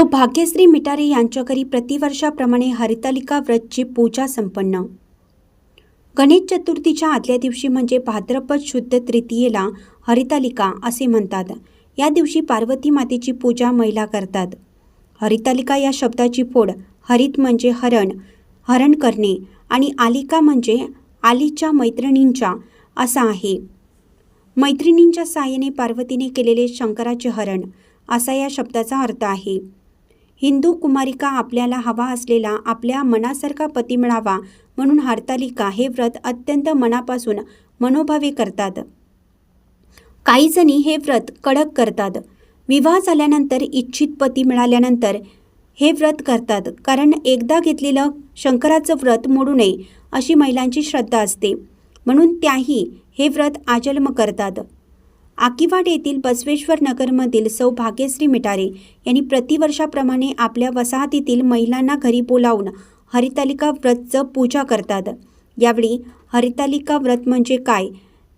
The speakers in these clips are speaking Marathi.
सो भाग्यश्री मिटारे यांच्या घरी प्रतिवर्षाप्रमाणे हरितालिका व्रतची पूजा संपन्न. गणेश चतुर्थीच्या आदल्या दिवशी म्हणजे भाद्रपद शुद्ध तृतीयेला हरितालिका असे म्हणतात. या दिवशी पार्वती मातेची पूजा महिला करतात. हरितालिका या शब्दाची फोड हरित म्हणजे हरण हरण करणे आणि आलिका म्हणजे आलीच्या मैत्रिणींच्या असा आहे. मैत्रिणींच्या साहाय्याने पार्वतीने केलेले शंकराचे हरण असा या शब्दाचा अर्थ आहे. हिंदू कुमारिका आपल्याला हवा असलेला आपल्या मनासारखा पती मिळावा म्हणून हरतालिका हे व्रत अत्यंत मनापासून मनोभावे करतात. काही जणी हे व्रत कडक करतात. विवाह झाल्यानंतर इच्छित पती मिळाल्यानंतर हे व्रत करतात. कारण एकदा घेतलेलं शंकराचं व्रत मोडू नये अशी महिलांची श्रद्धा असते. म्हणून त्याही हे व्रत आजन्म करतात. आकिवाड येथील बसवेश्वर नगरमधील सौ भाग्यश्री मिटारे यांनी प्रतिवर्षाप्रमाणे आपल्या वसाहतीतील महिलांना घरी बोलावून हरितालिका व्रतचं पूजा करतात. यावेळी हरितालिका व्रत म्हणजे काय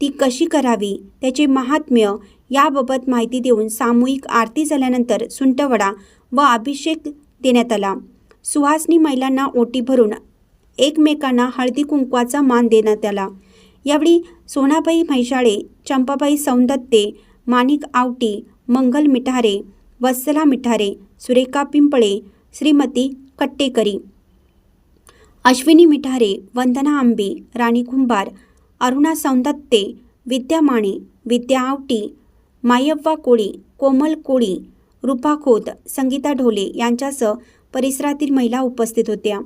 ती कशी करावी त्याचे महात्म्य याबाबत माहिती देऊन सामूहिक आरती झाल्यानंतर सुंटवडा व अभिषेक देण्यात आला. सुहासनी महिलांना ओटी भरून एकमेकांना हळदी कुंकवाचा मान देण्यात आला. यावेळी सोनाबाई म्हैसाळे चंपाबाई सौंदत्ते माणिक आवटी मंगल मिठारे वत्सला मिठारे सुरेखा पिंपळे श्रीमती कट्टेकरी. अश्विनी मिठारे वंदना आंबे राणी कुंभार अरुणा सौंदत्ते विद्या माणे विद्या आवटी मायव्वा कोळी कोमल कोळी रुपा खोत संगीता ढोले यांच्यासह परिसरातील महिला उपस्थित होत्या.